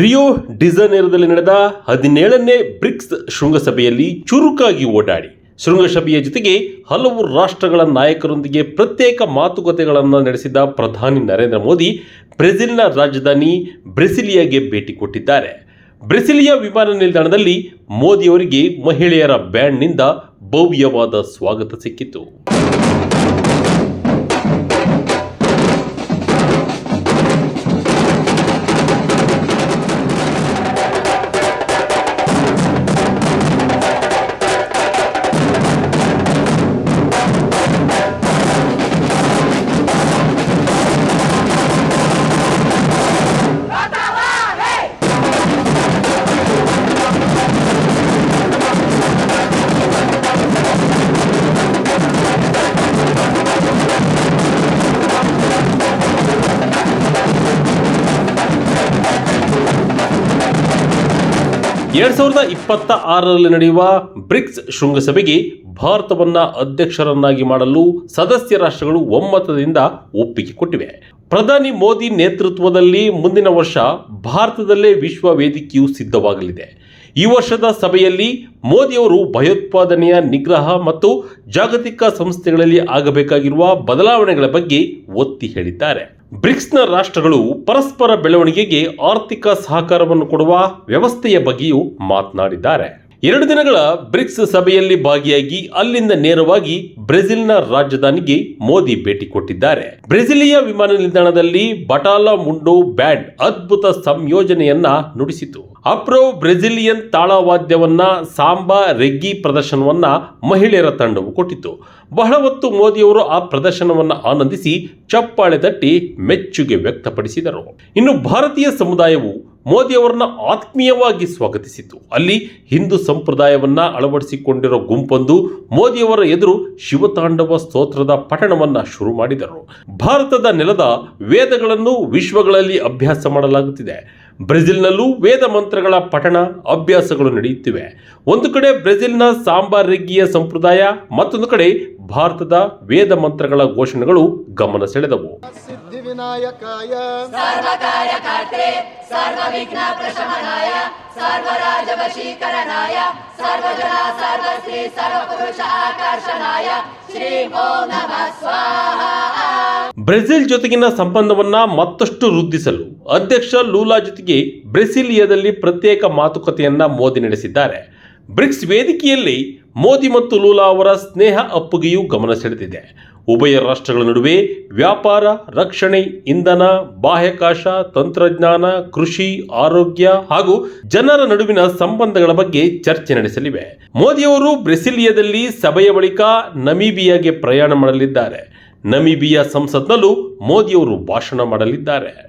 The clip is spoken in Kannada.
ರಿಯೋ ಡಿಸನೇರದಲ್ಲಿ ನಡೆದ ಹದಿನೇಳನೇ ಬ್ರಿಕ್ಸ್ ಶೃಂಗಸಭೆಯಲ್ಲಿ ಚುರುಕಾಗಿ ಓಡಾಡಿ. ಶೃಂಗಸಭೆಯ ಜೊತೆಗೆ ಹಲವು ರಾಷ್ಟ್ರಗಳ ನಾಯಕರೊಂದಿಗೆ ಪ್ರತ್ಯೇಕ ಮಾತುಕತೆಗಳನ್ನು ನಡೆಸಿದ ಪ್ರಧಾನಿ ನರೇಂದ್ರ ಮೋದಿ ಬ್ರೆಜಿಲ್ನ ರಾಜಧಾನಿ ಬ್ರೆಸಿಲಿಯಾಗೆ ಭೇಟಿ ಕೊಟ್ಟಿದ್ದಾರೆ. ಬ್ರೆಸಿಲಿಯಾ ವಿಮಾನ ನಿಲ್ದಾಣದಲ್ಲಿ ಮೋದಿಯವರಿಗೆ ಮಹಿಳೆಯರ ಬ್ಯಾಂಡ್ನಿಂದ ಭವ್ಯವಾದ ಸ್ವಾಗತ ಸಿಕ್ಕಿತು. ಎರಡ್ ಸಾವಿರದ ಇಪ್ಪತ್ತ ಆರರಲ್ಲಿ ನಡೆಯುವ ಬ್ರಿಕ್ಸ್ ಶೃಂಗಸಭೆಗೆ ಭಾರತವನ್ನ ಅಧ್ಯಕ್ಷರನ್ನಾಗಿ ಮಾಡಲು ಸದಸ್ಯ ರಾಷ್ಟ್ರಗಳು ಒಮ್ಮತದಿಂದ ಒಪ್ಪಿಗೆ ಕೊಟ್ಟಿವೆ. ಪ್ರಧಾನಿ ಮೋದಿ ನೇತೃತ್ವದಲ್ಲಿ ಮುಂದಿನ ವರ್ಷ ಭಾರತದಲ್ಲೇ ವಿಶ್ವ ವೇದಿಕೆಯು ಸಿದ್ಧವಾಗಲಿದೆ. ಈ ವರ್ಷದ ಸಭೆಯಲ್ಲಿ ಮೋದಿಯವರು ಭಯೋತ್ಪಾದನೆಯ ನಿಗ್ರಹ ಮತ್ತು ಜಾಗತಿಕ ಸಂಸ್ಥೆಗಳಲ್ಲಿ ಆಗಬೇಕಾಗಿರುವ ಬದಲಾವಣೆಗಳ ಬಗ್ಗೆ ಒತ್ತಿ ಹೇಳಿದ್ದಾರೆ. ಬ್ರಿಕ್ಸ್ನ ರಾಷ್ಟ್ರಗಳು ಪರಸ್ಪರ ಬೆಳವಣಿಗೆಗೆ ಆರ್ಥಿಕ ಸಹಕಾರವನ್ನು ಕೊಡುವ ವ್ಯವಸ್ಥೆಯ ಬಗ್ಗೆಯೂ ಮಾತನಾಡಿದ್ದಾರೆ. ಎರಡು ದಿನಗಳ ಬ್ರಿಕ್ಸ್ ಸಭೆಯಲ್ಲಿ ಭಾಗಿಯಾಗಿ ಅಲ್ಲಿಂದ ನೇರವಾಗಿ ಬ್ರೆಜಿಲ್ನ ರಾಜಧಾನಿಗೆ ಮೋದಿ ಭೇಟಿ ಕೊಟ್ಟಿದ್ದಾರೆ. ಬ್ರೆಜಿಲಿಯ ವಿಮಾನ ನಿಲ್ದಾಣದಲ್ಲಿ ಬಟಾಲಾ ಮುಂಡೋ ಬ್ಯಾಂಡ್ ಅದ್ಭುತ ಸಂಯೋಜನೆಯನ್ನ ನುಡಿಸಿತು. ಅಪ್ರೋ ಬ್ರೆಜಿಲಿಯನ್ ತಾಳವಾದ್ಯವನ್ನ, ಸಾಂಬಾ ರೆಗ್ಗಿ ಪ್ರದರ್ಶನವನ್ನ ಮಹಿಳೆಯರ ತಂಡವು ಕೊಟ್ಟಿತು. ಬಹಳ ಹೊತ್ತು ಮೋದಿಯವರು ಆ ಪ್ರದರ್ಶನವನ್ನು ಆನಂದಿಸಿ ಚಪ್ಪಾಳೆ ತಟ್ಟಿ ಮೆಚ್ಚುಗೆ ವ್ಯಕ್ತಪಡಿಸಿದರು. ಇನ್ನು ಭಾರತೀಯ ಸಮುದಾಯವು ಮೋದಿಯವರನ್ನ ಆತ್ಮೀಯವಾಗಿ ಸ್ವಾಗತಿಸಿತು. ಅಲ್ಲಿ ಹಿಂದೂ ಸಂಪ್ರದಾಯವನ್ನ ಅಳವಡಿಸಿಕೊಂಡಿರೋ ಗುಂಪೊಂದು ಮೋದಿಯವರ ಎದುರು ಶಿವತಾಂಡವ ಸ್ತೋತ್ರದ ಪಠಣವನ್ನ ಶುರು ಮಾಡಿದರು. ಭಾರತದ ನೆಲದ ವೇದಗಳನ್ನು ವಿಶ್ವಗಳಲ್ಲಿ ಅಭ್ಯಾಸ ಮಾಡಲಾಗುತ್ತಿದೆ. ಬ್ರೆಜಿಲ್ನಲ್ಲೂ ವೇದ ಮಂತ್ರಗಳ ಪಠಣ, ಅಭ್ಯಾಸಗಳು ನಡೆಯುತ್ತಿವೆ. ಒಂದು ಕಡೆ ಬ್ರೆಜಿಲ್ನ ಸಾಂಬಾರ್ ರೆಗ್ಗಿಯ ಸಂಪ್ರದಾಯ, ಮತ್ತೊಂದು ಕಡೆ ಭಾರತದ ವೇದ ಮಂತ್ರಗಳ ಘೋಷಣೆಗಳು ಗಮನ ಸೆಳೆದವು. ಸಿದ್ಧಿವಿನಾಯಕಾಯ ಸರ್ವಕಾರ್ಯಕರ್ತೆ ಸರ್ವವಿಘ್ನ ಪ್ರಶಮನಾಯ ಸರ್ವರಾಜವಶೀಕರಣಾಯ ಸರ್ವಜನ ಸರ್ವಶ್ರೀ ಸರ್ವಪುರುಷ ಆಕರ್ಷಣಾಯ ಶ್ರೀ ಓಂ ನಮಃ ಸ್ವಾಹಾ. ಬ್ರೆಜಿಲ್ ಜೊತೆಗಿನ ಸಂಬಂಧವನ್ನ ಮತ್ತಷ್ಟು ವೃದ್ಧಿಸಲು ಅಧ್ಯಕ್ಷ ಲೂಲಾ ಜೊತೆಗೆ ಬ್ರೆಸಿಲಿಯಾದಲ್ಲಿ ಪ್ರತ್ಯೇಕ ಮಾತುಕತೆಯನ್ನ ಮೋದಿ ನಡೆಸಿದ್ದಾರೆ. ಬ್ರಿಕ್ಸ್ ವೇದಿಕೆಯಲ್ಲಿ ಮೋದಿ ಮತ್ತು ಲೂಲಾ ಅವರ ಸ್ನೇಹ ಅಪ್ಪುಗೆಯೂ ಗಮನ ಸೆಳೆದಿದೆ. ಉಭಯ ರಾಷ್ಟ್ರಗಳ ನಡುವೆ ವ್ಯಾಪಾರ, ರಕ್ಷಣೆ, ಇಂಧನ, ಬಾಹ್ಯಾಕಾಶ, ತಂತ್ರಜ್ಞಾನ, ಕೃಷಿ, ಆರೋಗ್ಯ ಹಾಗೂ ಜನರ ನಡುವಿನ ಸಂಬಂಧಗಳ ಬಗ್ಗೆ ಚರ್ಚೆ ನಡೆಸಲಿವೆ. ಮೋದಿಯವರು ಬ್ರೆಸಿಲಿಯಾದಲ್ಲಿ ಸಭೆಯ ಬಳಿಕ ನಮೀಬಿಯಾಗೆ ಪ್ರಯಾಣ ಮಾಡಲಿದ್ದಾರೆ. ನಮೀಬಿಯಾ ಸಂಸತ್ನಲ್ಲೂ ಮೋದಿಯವರು ಭಾಷಣ ಮಾಡಲಿದ್ದಾರೆ.